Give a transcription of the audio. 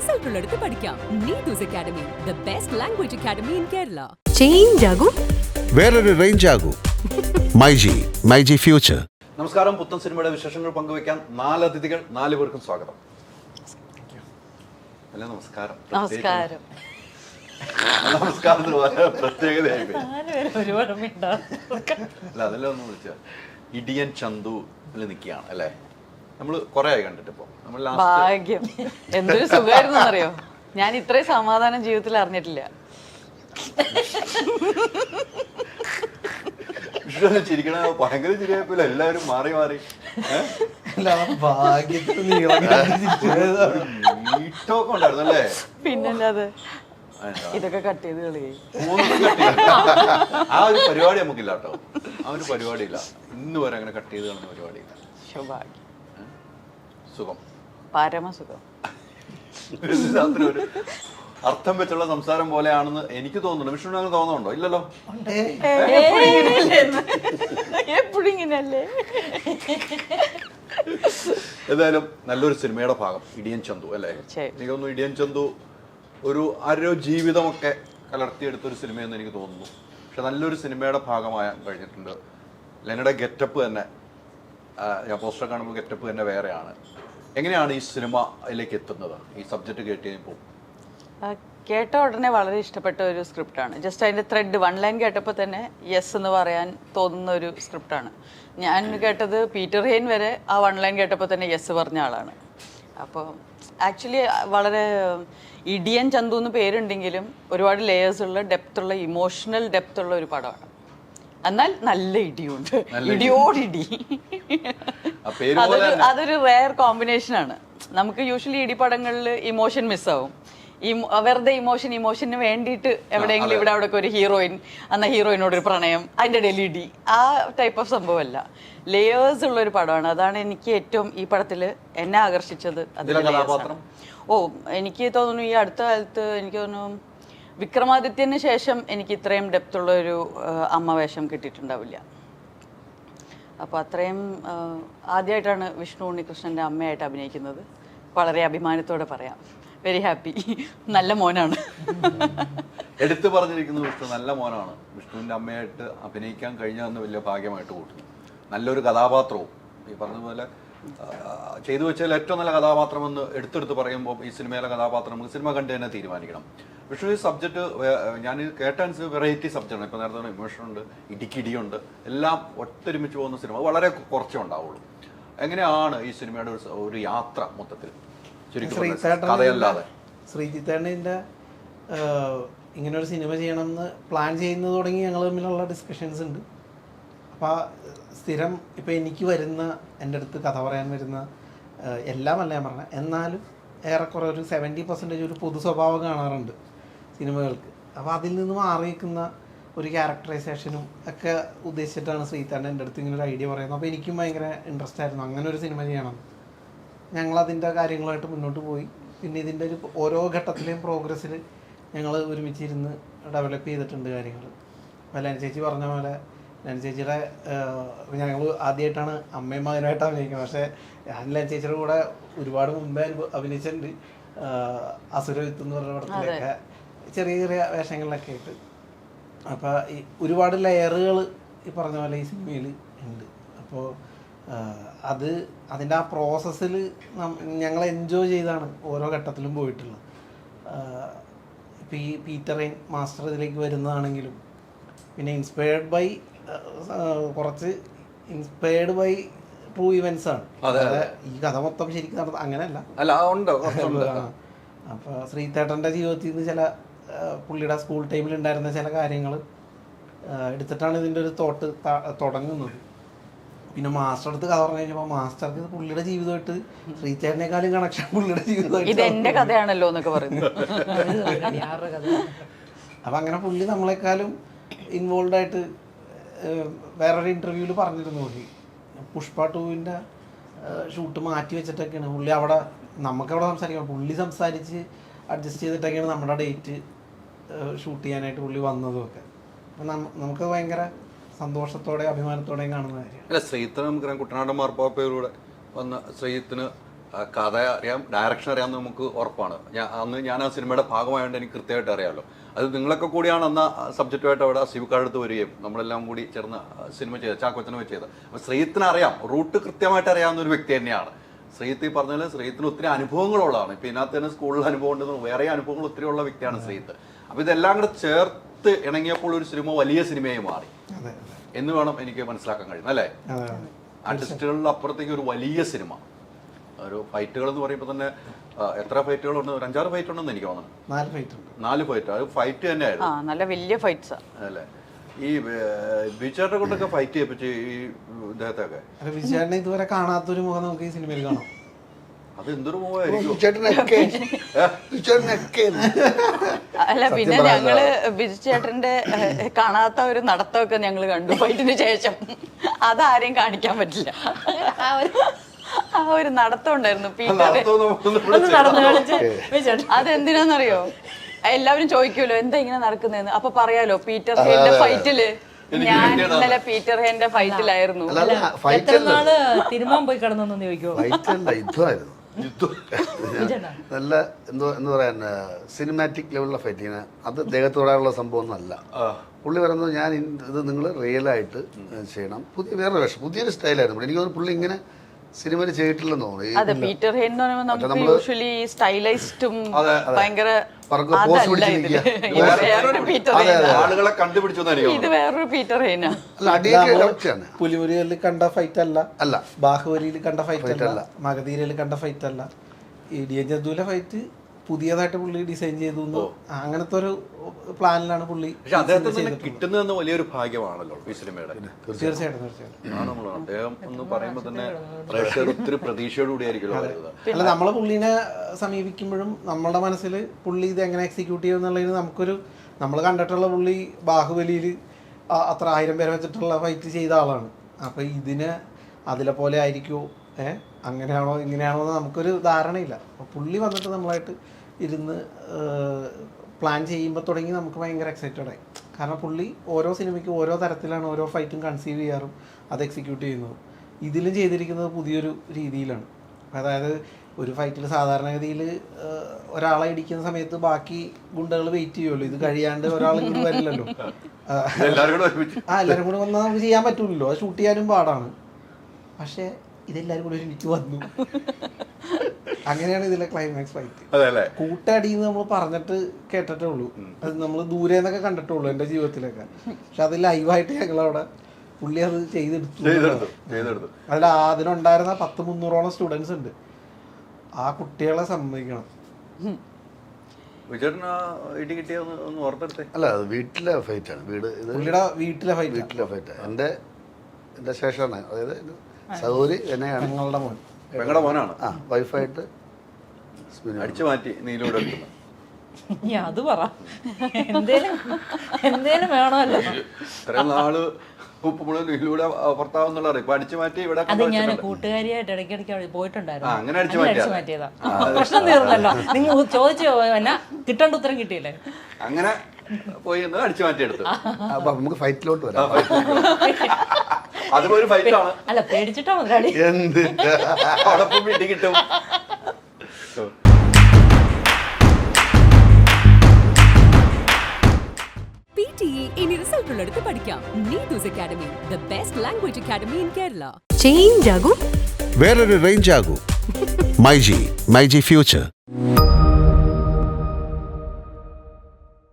Result ഉള്ളിടത്ത് പഠിക്കാം. Neethu's academy the best language academy in Kerala change ആകും. വേറൊരു റേഞ്ച് ആകും. മൈജി മൈജി ഫ്യൂച്ചർ നമസ്കാരം. പുത്തൻ സിനിമയുടെ വിശേഷങ്ങൾ പങ്കുവയ്ക്കാൻ നാല് അതിഥികൾ നാല് പേർക്കും സ്വാഗതം. അല്ല നമസ്കാരം. നമസ്കാരം. നമസ്കാരം എന്ന് പറയാൻ പ്രത്യേകതയായി പോയി. ഒരുപാട് അല്ല അതല്ല ഒന്ന് വിളിച്ച. ഇടിയൻ ചന്തു നിൽക്കുകയാണ് അല്ലേ? നമ്മൾ കുറെ ആയി കണ്ടിട്ട് ഇപ്പൊ. നമ്മൾ ലാസ്റ്റ് ഭാഗ്യം. എന്തൊരു സുഖമായിരുന്നു അറിയോ ഞാൻ ഇത്രയും സമാധാനം ജീവിതത്തിൽ അറിഞ്ഞിട്ടില്ല. ചിരിക്കണ ഭയങ്കര ചിരിയായപ്പോലെ എല്ലാവരും മാറി മാറി. നീട്ടമൊക്കെ ഉണ്ടായിരുന്നു അല്ലേ? പിന്നല്ലാതെ? ഇതൊക്കെ കട്ട് ചെയ്ത് കളി. ആ ഒരു പരിപാടി നമുക്കില്ല കേട്ടോ. ആ ഒരു പരിപാടിയില്ല. ഇന്ന് വരെ അങ്ങനെ കട്ട് ചെയ്ത് കളഞ്ഞ പരിപാടിയില്ല. ശുഭാഗ്യം സുഖം. പരമസുഖം. അർത്ഥം വെച്ചുള്ള സംസാരം പോലെയാണെന്ന് എനിക്ക് തോന്നുന്നു വിഷ്ണു അങ്ങനെ തോന്നുന്നുണ്ടോ? ഇല്ലല്ലോ? എപ്പോഴും ഇങ്ങനെയല്ലേ? ഏതായാലും നല്ലൊരു സിനിമയുടെ ഭാഗം ഇടിയൻ ചന്തു അല്ലേ. എനിക്ക് തോന്നുന്നു ഇടിയൻ ചന്തു ഒരു ആരോ ജീവിതമൊക്കെ കലർത്തിയെടുത്ത ഒരു സിനിമയെന്ന് എനിക്ക് തോന്നുന്നു. പക്ഷെ നല്ലൊരു സിനിമയുടെ ഭാഗമായാൻ കഴിഞ്ഞിട്ടുണ്ട്. ലെനയുടെ ഗെറ്റപ്പ് തന്നെ ഞാൻ പോസ്റ്റർ കാണുമ്പോൾ ഗെറ്റപ്പ് തന്നെ വേറെയാണ്. എങ്ങനെയാണ് ഈ സിനിമയിലേക്ക് എത്തുന്നത്? ഈ സബ്ജക്റ്റ് കേട്ട് കഴിയുമ്പോൾ കേട്ട ഉടനെ വളരെ ഇഷ്ടപ്പെട്ട ഒരു സ്ക്രിപ്റ്റാണ്. ജസ്റ്റ് അതിന്റെ ത്രെഡ് വൺ ലൈൻ കേട്ടപ്പോൾ തന്നെ യെസ് എന്ന് പറയാൻ തോന്നുന്ന ഒരു സ്ക്രിപ്റ്റാണ്. ഞാൻ കേട്ടത് പീറ്റർ ഹെയിൻ വരെ ആ വൺ ലൈൻ കേട്ടപ്പോൾ തന്നെ യെസ് പറഞ്ഞ ആളാണ്. അപ്പോൾ ആക്ച്വലി വളരെ ഇടിയൻ ചന്തു എന്ന് പേരുണ്ടെങ്കിലും ഒരുപാട് ലേയേഴ്സ് ഉള്ള ഡെപ്ത് ഉള്ള ഇമോഷണൽ ഡെപ്ത് ഉള്ള ഒരു പടമാണ്. എന്നാൽ നല്ല ഇടിയുണ്ട്. ഇടിയോടിടി. അതൊരു. അതൊരു റെയർ കോമ്പിനേഷൻ ആണ്. നമുക്ക് യൂഷ്വലി ഇടിപടങ്ങളിൽ ഇമോഷൻ മിസ്സാവും ഈ വെറുതെ ഇമോഷൻ ഇമോഷന് വേണ്ടിയിട്ട് എവിടെയെങ്കിലും ഇവിടെ അവിടെ ഒരു ഹീറോയിൻ അന്ന ഹീറോയിനോട് ഒരു പ്രണയം അതിന്റെ ഡെലി ഇടി. ആ ടൈപ്പ് ഓഫ് സംഭവമല്ല. ലേയേഴ്സ് ഉള്ള ഒരു പടമാണ്. അതാണ് എനിക്ക് ഏറ്റവും ഈ പടത്തിൽ എന്നെ ആകർഷിച്ചത്? ഓ എനിക്ക് തോന്നുന്നു ഈ അടുത്ത കാലത്ത് എനിക്ക് തോന്നുന്നു വിക്രമാദിത്യന് ശേഷം എനിക്ക് ഇത്രയും ഡെപ്ത് ഉള്ള ഒരു അമ്മവേഷം അമ്മ വേഷം കിട്ടിയിട്ടുണ്ടാവില്ല. അപ്പോൾ അത്രയും ആദ്യമായിട്ടാണ് വിഷ്ണു ഉണ്ണികൃഷ്ണന്റെ അമ്മയായിട്ട് അഭിനയിക്കുന്നത്. വളരെ അഭിമാനത്തോടെ പറയാം. വെരി ഹാപ്പി നല്ല മോനാണ്. എടുത്തു പറഞ്ഞിരിക്കുന്നത് വിഷ്ണു നല്ല മോനാണ്. വിഷ്ണുവിന്റെ അമ്മയായിട്ട് അഭിനയിക്കാൻ കഴിഞ്ഞതെന്ന് വലിയ ഭാഗ്യമായിട്ട് കൂട്ടുന്നു. നല്ലൊരു കഥാപാത്രവും. ഈ പറഞ്ഞതുപോലെ ചെയ്തു വെച്ചാൽ ഏറ്റവും നല്ല കഥാപാത്രം എന്ന് എടുത്തെടുത്ത് പറയുമ്പോൾ ഈ സിനിമയിലെ കഥാപാത്രം നമുക്ക് സിനിമ കണ്ട് തന്നെ തീരുമാനിക്കണം. വിഷ്ണു ഈ സബ്ജക്റ്റ് ഞാൻ കേട്ടാൻ വെറൈറ്റി സബ്ജക്റ്റാണ് ഇപ്പോൾ നേരത്തെ ഇമോഷൻ ഉണ്ട് ഇടിക്കിടിയുണ്ട് എല്ലാം ഒത്തൊരുമിച്ച് പോകുന്ന സിനിമ വളരെ കുറച്ചേ ഉണ്ടാവുള്ളൂ. എങ്ങനെയാണ് ഈ സിനിമയുടെ ഒരു ഒരു യാത്ര മൊത്തത്തിൽ? ശ്രീജിത്തേണ്ടതിന്റെ കഥയല്ലാതെ. ഇങ്ങനെ ഒരു സിനിമ ചെയ്യണമെന്ന് പ്ലാൻ ചെയ്യുന്നത് തുടങ്ങി ഞങ്ങൾ തമ്മിലുള്ള ഡിസ്കഷൻസ് ഉണ്ട്. അപ്പോൾ സ്ഥിരം ഇപ്പം എനിക്ക് വരുന്ന എന്റെ അടുത്ത് കഥ പറയാൻ വരുന്ന എല്ലാമല്ല ഞാൻ പറഞ്ഞത് എന്നാലും ഏറെക്കുറെ ഒരു സെവന്റി പെർസെന്റേജ് ഒരു പൊതു സ്വഭാവം കാണാറുണ്ട്. സിനിമകൾക്ക്. അപ്പോൾ അതിൽ നിന്ന് മാറി നിൽക്കുന്ന ഒരു ക്യാരക്ടറൈസേഷനും ഒക്കെ ഉദ്ദേശിച്ചിട്ടാണ് ശ്രീതാന്റെ എന്റെ അടുത്ത് ഇങ്ങനെ ഒരു ഐഡിയ പറയുന്നത്. അപ്പോൾ എനിക്കും ഭയങ്കര ഇൻട്രസ്റ്റ് ആയിരുന്നു. അങ്ങനെ ഒരു സിനിമ ചെയ്യണം. ഞങ്ങൾ അതിന്റെ കാര്യങ്ങളായിട്ട് മുന്നോട്ട് പോയി. പിന്നെ ഇതിന്റെ ഒരു ഓരോ ഘട്ടത്തിലെയും പ്രോഗ്രസ്സിൽ ഞങ്ങൾ ഒരുമിച്ചിരുന്ന് ഡെവലപ്പ് ചെയ്തിട്ടുണ്ട് കാര്യങ്ങൾ. അപ്പോൾ ലാൻ ചേച്ചി പറഞ്ഞ പോലെ ലാൻ ചേച്ചിയുടെ ഞങ്ങൾ ആദ്യമായിട്ടാണ് അമ്മയും മകനുമായിട്ട് അഭിനയിക്കുന്നത്. പക്ഷേ ഞാൻ ലാൻ ചേച്ചിയുടെ കൂടെ ഒരുപാട് മുമ്പേ അഭിനയിച്ചിട്ടുണ്ട്. അസുരവിത്ത് എന്ന് പറഞ്ഞ പടത്തിലൊക്കെ. ചെറിയ ചെറിയ വേഷങ്ങളിലൊക്കെ ആയിട്ട്. അപ്പോൾ ഈ ഒരുപാട് ലെയറുകൾ ഈ പറഞ്ഞ പോലെ ഈ സിനിമയിൽ ഉണ്ട്. അപ്പോൾ അത് അതിന്റെ ആ പ്രോസസ്സിൽ ഞങ്ങൾ എൻജോയ് ചെയ്താണ് ഓരോ ഘട്ടത്തിലും പോയിട്ടുള്ളത്. ഇപ്പോൾ ഈ പീറ്ററേൻ മാസ്റ്റർ ഇതിലേക്ക് വരുന്നതാണെങ്കിലും പിന്നെ ഇൻസ്പയർഡ് ബൈ കുറച്ച് ഇൻസ്പയർഡ് ബൈ ട്രൂ ഇവൻസ് ആണ്. ഈ കഥ മൊത്തം ശരിക്കും നടന്ന അങ്ങനെയല്ല. അല്ല ഉണ്ട് കുറച്ചുണ്ട്. അപ്പോൾ ശ്രീതേട്ടന്റെ ജീവിതത്തിൽ നിന്ന് ചില പുള്ളിയുടെ സ്കൂൾ ടൈമിൽ ഉണ്ടായിരുന്ന ചില കാര്യങ്ങൾ എടുത്തിട്ടാണ് ഇതിന്റെ ഒരു തോട്ട് തുടങ്ങുന്നത്. പിന്നെ മാസ്റ്റർ അടുത്ത് കഥ പറഞ്ഞു കഴിഞ്ഞപ്പോൾ മാസ്റ്റർക്ക് ഇത് പുള്ളിയുടെ ജീവിതമായിട്ട് ശ്രീചേട്ടനേക്കാളും കണക്ഷൻ പുള്ളിയുടെ ഇത് ജീവിതമായിട്ട് എന്റെ കഥയാണല്ലോ എന്നൊക്കെ അപ്പം അങ്ങനെ പുള്ളി നമ്മളെക്കാളും ഇൻവോൾവ് ആയിട്ട് വേറൊരു ഇന്റർവ്യൂവിൽ പറഞ്ഞിരുന്നു പുള്ളി. പുഷ്പ ടൂവിന്റെ ഷൂട്ട് മാറ്റി വെച്ചിട്ടൊക്കെയാണ്. പുള്ളി അവിടെ നമുക്കവിടെ സംസാരിക്കാം. പുള്ളി സംസാരിച്ച് അഡ്ജസ്റ്റ് ചെയ്തിട്ടൊക്കെയാണ് നമ്മുടെ ഡേറ്റ് ഷൂട്ട് ചെയ്യാനായിട്ട് പുള്ളി വന്നതും ഒക്കെ നമുക്ക് ഭയങ്കര സന്തോഷത്തോടെ അഭിമാനത്തോടെയും കാണുന്ന കാര്യമാണ്. അല്ല ശ്രീത്തിന് നമുക്കറിയാം കുട്ടനാട് മാർപ്പാപ്പയിലൂടെ വന്ന ശ്രീത്തിന് കഥ അറിയാം ഡയറക്ഷൻ അറിയാം നമുക്ക് ഉറപ്പാണ്. ഞാൻ അന്ന് ഞാൻ ആ സിനിമയുടെ ഭാഗമായതുകൊണ്ട് എനിക്ക് കൃത്യമായിട്ട് അറിയാമല്ലോ അത് നിങ്ങളൊക്കെ കൂടിയാണ് അന്ന് സബ്ജക്റ്റുമായിട്ട് അവിടെ സിവിക്കാട് വരികയും നമ്മളെല്ലാം കൂടി ചേർന്ന് സിനിമ ചെയ്ത ചാക്കൊച്ചനെ വെച്ച് ചെയ്ത. അപ്പോൾ ശ്രീത്തിന് അറിയാം റൂട്ട് കൃത്യമായിട്ട് അറിയാവുന്ന ഒരു വ്യക്തി തന്നെയാണ്. ശ്രീത്ത് പറഞ്ഞാൽ ശ്രീത്തിന് ഒത്തിരി അനുഭവങ്ങളുള്ളതാണ്. ഇപ്പം ഇതിനകത്ത് തന്നെ സ്കൂളിൽ അനുഭവം ഉണ്ടെന്ന് വേറെ അനുഭവങ്ങൾ ഒത്തിരി ഉള്ള വ്യക്തിയാണ് ശ്രീത്ത് അപ്പോൾ ഇതെല്ലാം കൂടെ ചേർത്ത് ഇണങ്ങിയപ്പോൾ ഒരു സിനിമ വലിയ സിനിമയായി മാറി. എന്ന് വേണം എനിക്ക് മനസ്സിലാക്കാൻ കഴിയുന്നത് അല്ലേ? ആർട്ടിസ്റ്റുകളുടെ അപ്പുറത്തേക്ക് ഒരു വലിയ സിനിമ. ഒരു ഫൈറ്റുകൾ എന്ന് പറയുമ്പോൾ തന്നെ എത്ര ഫൈറ്റുകൾ ഉണ്ട് ഒരു അഞ്ചാറ് ഫൈറ്റ് ഉണ്ടെന്ന് എനിക്ക് തോന്നുന്നു. നാല് ഫൈറ്റ് നാല് ഫൈറ്റ്. അത് ഫൈറ്റ് ആ തന്നെയായിരുന്നു നല്ല വലിയ ഫൈറ്റ്സ്. അല്ലേ? ഈ ബീച്ചേട്ടനെ കൊണ്ടൊക്കെ ഫൈറ്റ് ചെയ്യിപ്പിച്ച് ഈ ഇദ്ദേഹത്തെ ഒക്കെ വിജയേട്ടനെ ഇതുവരെ കാണാത്തൊരു മുഖം നമുക്ക് ഈ സിനിമയിൽ കാണാം. ചേട്ടനൊക്കെ. ചേട്ടനൊക്കെ. അല്ല പിന്നെ ഞങ്ങൾ ബിജു ചേട്ടന്റെ കാണാത്ത ഒരു നടത്തമൊക്കെ ഞങ്ങൾ കണ്ടു ഫൈറ്റിന് ശേഷം. അതാരെയും കാണിക്കാൻ പറ്റില്ല. ആ ഒരു- ആ ഒരു നടത്തം ഉണ്ടായിരുന്നു. ഒന്ന് നടന്നു കളിച്ച്. അതെന്തിനാന്നറിയോ? എല്ലാവരും ചോദിക്കുമല്ലോ എന്താ ഇങ്ങനെ നടക്കുന്നതെന്ന് അപ്പൊ പറയാലോ പീറ്റർ ഹേന്റെ ഫൈറ്റിൽ. ഞാൻ ഇന്നലെ പീറ്റർ ഹേന്റെ ഫൈറ്റിലായിരുന്നു. എത്ര നാൾ തിരുമാൻ പോയി കിടന്നു ചോദിക്കോ ഫൈറ്റ് അല്ല യുദ്ധമായിരുന്നു. നല്ല എന്തോ എന്ന് പറയാൻ സിനിമാറ്റിക് ലെവലിലുള്ള ഫൈറ്റിങ് അത് ദേഹത്തോടാനുള്ള സംഭവം ഒന്നല്ല പുള്ളി പറയുന്നത് ഞാൻ ഇത് നിങ്ങൾ റിയലായിട്ട് ചെയ്യണം. പുതിയ വേറെ വേഷം. പുതിയൊരു സ്റ്റൈലായിരുന്നു എനിക്ക് തോന്നുന്നു പുള്ളി ഇങ്ങനെ സിനിമയിൽ ചെയ്തിട്ടില്ലെന്ന് അതെ പീറ്റർ ഹെൻ എന്ന് പറയുമ്പോൾ നമുക്ക് യൂഷ്വലി സ്റ്റൈലൈസ്ഡും ഭയങ്കര. ആളുകളെ കണ്ടുപിടിച്ചു ഇത് വേറൊരു പീറ്റർ ഹെയ്നാ പുലിമുരിയിൽ കണ്ട ഫൈറ്റ് അല്ല. അല്ല. ബാഹുബലിയിൽ കണ്ട ഫൈറ്റ് അല്ല. മഗധീരയിൽ കണ്ട ഫൈറ്റ് അല്ല. ജന്തുവിലെ ഫൈറ്റ് പുതിയതായിട്ട് പുള്ളി ഡിസൈൻ ചെയ്തു അങ്ങനത്തെ ഒരു പ്ലാനിലാണ് പുള്ളി പക്ഷെ അദ്ദേഹത്തിന് വലിയൊരു ഭാഗ്യമാണല്ലോ ഈ സിനിമയുടെ. തീർച്ചയായിട്ടും തീർച്ചയായിട്ടും. അദ്ദേഹം എന്ന് പറയുമ്പോൾ തന്നെ പ്രേക്ഷകർ ഒത്തിരി പ്രതീക്ഷയോടുകൂടി ആയിരിക്കുമല്ലോ അല്ല നമ്മൾ പുള്ളിനെ സമീപിക്കുമ്പോഴും നമ്മുടെ മനസ്സിൽ പുള്ളി ഇത് എങ്ങനെ എക്സിക്യൂട്ട് ചെയ്യും എന്നുള്ളതിന് നമുക്കൊരു നമ്മൾ കണ്ടിട്ടുള്ള പുള്ളി ബാഹുബലിയിൽ അത്ര ആയിരം പേരെ വെച്ചിട്ടുള്ള ഫൈറ്റ് ചെയ്ത ആളാണ്. അപ്പോൾ ഇതിന് അതിലെ പോലെ ആയിരിക്കുമോ ഏഹ് അങ്ങനെയാണോ ഇങ്ങനെയാണോ എന്ന് നമുക്കൊരു ധാരണയില്ല. അപ്പോൾ പുള്ളി വന്നിട്ട് നമ്മളായിട്ട് ഇരുന്ന് പ്ലാൻ ചെയ്യുമ്പോൾ തുടങ്ങി നമുക്ക് ഭയങ്കര എക്സൈറ്റഡ് ആയി. കാരണം പുള്ളി ഓരോ സിനിമയ്ക്കും ഓരോ തരത്തിലാണ് ഓരോ ഫൈറ്റും കൺസീവ് ചെയ്യാറും അത് എക്സിക്യൂട്ട് ചെയ്യുന്നത്. ഇതിലും ചെയ്തിരിക്കുന്നത് പുതിയൊരു രീതിയിലാണ്. അതായത് ഒരു ഫൈറ്റിൽ സാധാരണഗതിയിൽ ഒരാളെ ഇടിക്കുന്ന സമയത്ത് ബാക്കി ഗുണ്ടകൾ വെയിറ്റ് ചെയ്യുമല്ലോ ഇത് കഴിയാണ്ട് ഒരാൾ ഇങ്ങോട്ട് വരില്ലല്ലോ. ആ, എല്ലാവരും കൂടെ വന്നാൽ നമുക്ക് ചെയ്യാൻ പറ്റൂലല്ലോ. അത് ഷൂട്ട് ചെയ്യാനും പാടാണ്. പക്ഷേ ഇതെല്ലാവരും കൂടെ ഒരുമിച്ച് വന്നു. അങ്ങനെയാണ് ഇതിലെ ക്ലൈമാക്സ് ഫൈറ്റ് അതെ കൂട്ടടി എന്ന് നമ്മൾ പറഞ്ഞിട്ട് കേട്ടിട്ടേ ഉള്ളൂ അത് നമ്മൾ ദൂരെ നിന്നൊക്കെ കണ്ടിട്ടേ ഉള്ളൂ എന്റെ ജീവിതത്തിലൊക്കെ. പക്ഷെ അത് ലൈവായിട്ട് ഞങ്ങളവിടെ പുള്ളി അത് ചെയ്തെടുത്തു. അതിൽ അതിനുണ്ടായിരുന്ന പത്ത് മുന്നൂറോളം സ്റ്റുഡൻസ് ഉണ്ട്. ആ കുട്ടികളെ സമ്മതിക്കണം. അല്ല അത് വീട്ടിലെ ഫൈറ്റാണ് വീട് ഇത് പുള്ളിയുടെ വീട്ടിലെ ഫൈറ്റ് വീട്ടിലെ ഫൈറ്റ് എന്റെ എന്റെ ശേഷമാണ്. അതായത് സൗരി എന്നെയാണ്. ഞങ്ങളുടെ മോൻ. പെങ്ങളുടെ മോനാണ്. ആ വൈഫായിട്ട് അടിച്ചു മാറ്റി നീലൂടെ അത് പറ. എന്തേലും എന്തേലും വേണമല്ലോ. ഇത്രയും നാൾ ഉപ്പുമുളക് നീലൂടെ ഇപ്പൊ അടിച്ചു മാറ്റി ഇവിടെ അത് ഞാൻ കൂട്ടുകാരിയായിട്ട് ഇടയ്ക്കിടയ്ക്ക് അവിടെ പോയിട്ടുണ്ടായിരുന്നു. അങ്ങനെ അടിച്ച് മാറ്റിയതാ. മാറ്റിയതാ. പ്രശ്നം തീർന്നല്ലോ. നിങ്ങൾ ചോദിച്ചു എന്നാ കിട്ടേണ്ട ഉത്തരം കിട്ടിയില്ലേ? അങ്ങനെ പോയി അടിച്ചു മാറ്റി എടുത്തു അപ്പം നമുക്ക് ഫൈറ്റിലോട്ട് വരാം. അതും ഒരു ഫൈറ്റ് ആണ്. അല്ല പേടിച്ചിട്ടോ മുതലാളി. എന്ത്? അവിടെ പോയി ഇടി കിട്ടും. ഇ ഇനി റിസൾട്ട് ഉള്ളിടത്ത് പഠിക്കാം. Neethu's academy the best language academy in Kerala change ആകും. വേറൊരു റേഞ്ച് ആകൂ. MyG myG future